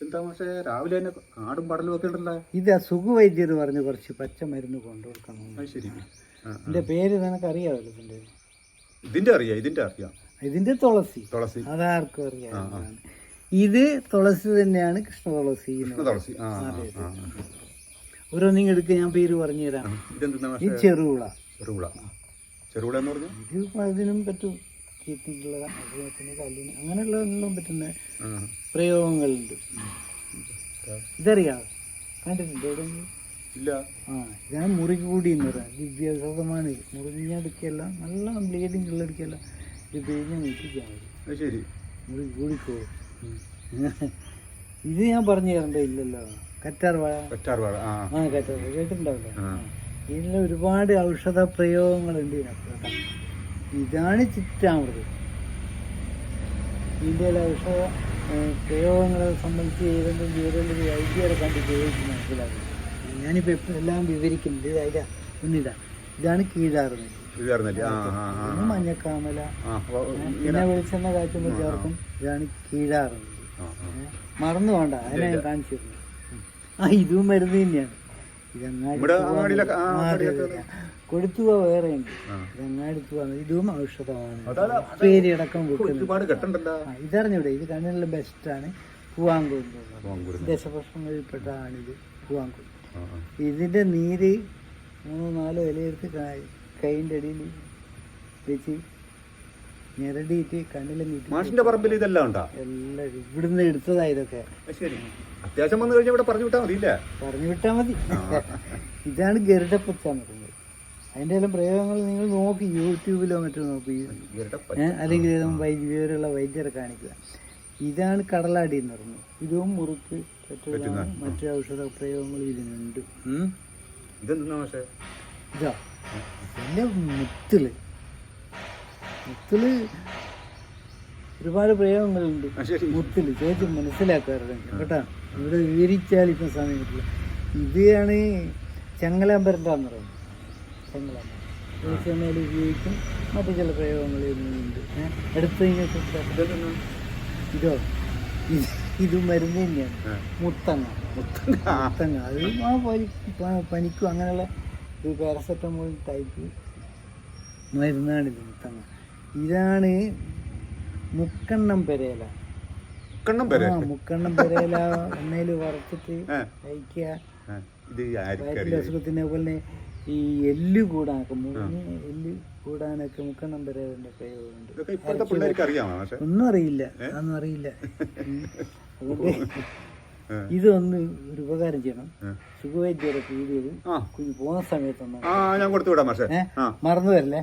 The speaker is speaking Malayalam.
എന്താ പക്ഷേ രാവിലെ തന്നെ ആടും പടലും ഒക്കെ ഉണ്ടല്ലോ. ഇത് സുഖവൈദ്യർ പറഞ്ഞ് കുറച്ച് പച്ച മരുന്ന് കൊണ്ടുകൊടുക്കണം ശരി. ആ. പേര് നിനക്ക് അറിയാമല്ലോ ഇതിന്റെ ഇതിന്റെ അറിയാം ഇതിന്റെ അറിയാം. ഇതിന്റെ തുളസി. തുളസി. അതാർക്കും അറിയാം. ഇത് തുളസി തന്നെയാണ് കൃഷ്ണ തുളസി എന്ന് തുളസി. ഓരോന്നിങ്ങ് എടുക്കുക ഞാൻ പേര് പറഞ്ഞു തരാം ഈ ചെറുകുള ചെറുകുള ചെറുവിള. എന്ന് പറഞ്ഞു? ഇത് അതിനും പറ്റും. ചീറ്റിക്കുള്ള അസുഖത്തിന് കല്ലിന് അങ്ങനെയുള്ള എല്ലാം പറ്റുന്ന പ്രയോഗങ്ങളുണ്ട്. ഇതറിയാം കണ്ടിട്ടുണ്ട് എവിടെയെങ്കിലും ഇല്ല. ആ ഇതാണ് മുറികൂടി എന്ന് പറയാം. ദിവ്യസതമാണ് ഇത് മുറിഞ്ഞടുക്കല്ല നല്ല ബ്ലീഡിങ് ഉള്ളടുക്കല്ല ഇത് പേരിനെ നിൽപ്പിക്കാൻ മതി ശരി. മുറി കൂടിക്കോ ഇത് ഞാൻ പറഞ്ഞു തരണ്ടേ ഇല്ലല്ലോ. കറ്റാർവാഴ. കറ്റാർ വാഴ ആ കറ്റാർവാഴ കറ്റാർ വാഴ കേട്ടിട്ടുണ്ടാവില്ല. ഇതിൽ ഒരുപാട് ഔഷധ പ്രയോഗങ്ങളുണ്ട് ഇതിനകത്ത്. ഇതാണ് ചിറ്റാമൃത് ഇതിന്റെ ഔഷധ പ്രയോഗങ്ങളെ സംബന്ധിച്ച് ഏതെങ്കിലും ജീവിതത്തിൽ വൈദ്യരെ കണ്ട് ഉപയോഗിച്ച് മനസ്സിലാക്കുന്നു ഞാനിപ്പോൾ എപ്പോഴും എല്ലാം വിവരിക്കുന്നുണ്ട്. ഇത് അതിന്റെ ഒന്നിതാ. ഇതാണ് കീഴാറുന്നത് മഞ്ഞക്കാമല. പിന്നെ വെളിച്ചെണ്ണ കാച്ചുമ്പോൾ ചേർക്കും ഇതാണ് കീഴാറുന്നത്. മറന്നു വേണ്ട അതിനെ ഞാൻ കാണിച്ചു ആ ഇതും മരുന്ന് തന്നെയാണ്. കൊടുത്തുക വേറെ ഉണ്ട്. ആ. ഇതങ്ങാടിത്ത് വന്ന് ഇതും ഔഷധമാണ്. പേരിയടക്കം പേരിടക്കം ഇതറിഞ്ഞൂടെ? ഇത് കണ്ണിനുള്ള ബെസ്റ്റാണ് പൂവാങ്കുരുന്ന് ദശഭക്ഷണങ്ങളിൽപ്പെട്ടതാണിത് ആ. ഇതിന്റെ നീര് മൂന്നോ നാലോ ഇലയെടുത്ത് കൈന്റെ അടിയിൽ വെച്ച് ഞെരടിയിട്ട് കണ്ണിലെ നീട്ടി മാഷിന്റെ പറമ്പിൽ ഇതെല്ലാം ഉണ്ടാ? എല്ലാം ഇവിടുന്ന് എടുത്തതാ ഇതൊക്കെ. ശരി. അത്യാവശ്യം വന്നു കഴിഞ്ഞാൽ ഇവിടെ പറഞ്ഞു വിട്ടാൽ മതി ഇല്ല പറഞ്ഞു വിട്ടാൽ മതി. ഇതാണ് ഗരുഡപ്പച്ച എന്ന് പറയുന്നത്. അതിന്റെ എല്ലാം പ്രയോഗങ്ങൾ നിങ്ങൾ നോക്കി യൂട്യൂബിലോ മറ്റോ നോക്കി. അല്ലെങ്കിൽ വൈദ്യുതിയുള്ള വൈദ്യ വിവരമുള്ള വൈദ്യരെ കാണിക്കുക. ഇതാണ് കടലാടി എന്ന് പറയുന്നത്. ഇതും മുറുക്ക് മറ്റു ഔഷധ പ്രയോഗങ്ങൾ ഇതിനുണ്ട് ഇതാ ഇതിന്റെ മുത്തിൽ. മുത്തിൽ ഒരുപാട് പ്രയോഗങ്ങളുണ്ട്. മുത്തിൽ ചേച്ചി മനസ്സിലാക്കാറുണ്ട്. കേട്ടോ? ഇവിടെ വിവരിച്ചാൽ ഇപ്പം കിട്ടില്ല. ഇതാണ് ചെങ്ങലാമ്പരന്റെ എന്ന് പറയുന്നത് ചെങ്ങലാമ്പരം വെളിച്ചെണ്ണയിൽ ഉപയോഗിക്കും. മറ്റു ചില പ്രയോഗങ്ങൾ ഇതിനുണ്ട് ഏഹ് എടുത്ത് കഴിഞ്ഞാൽ ഇതോ? ഇത് മരുന്ന് തന്നെയാണ്. മുത്തങ്ങ. മുത്തങ്ങ. അത് ആ പനി പനിക്കും അങ്ങനെയുള്ള ഒരു പാരസെറ്റമോൾ ടൈപ്പ് മരുന്നാണിത് മുത്തങ്ങ. ഇതാണ് മുക്കണ്ണം പെരേല. മുക്കണ്ണം പെരേല. മുക്കണ്ണം പെരേല എണ്ണയിൽ വറുത്തിട്ട് അയക്കുക കഴിക്കുക ഇത് അസുഖത്തിനെ പോലെ ഈ എല്ല് കൂടാനൊക്കെ മുറിഞ്ഞ് എല്ല് കൂടാനൊക്കെ മുക്കണ്ണം പെരേലിന്റെ പ്രയോഗമുണ്ട്. ഒന്നും അറിയില്ല. അതൊന്നും അറിയില്ല. ഇതൊന്ന് ഒരു ഉപകാരം ചെയ്യണം. സുഖവൈദ്യയുടെ പീടിയത് കുഞ്ഞ് പോകുന്ന സമയത്തൊന്നും മറന്നു വരല്ലേ?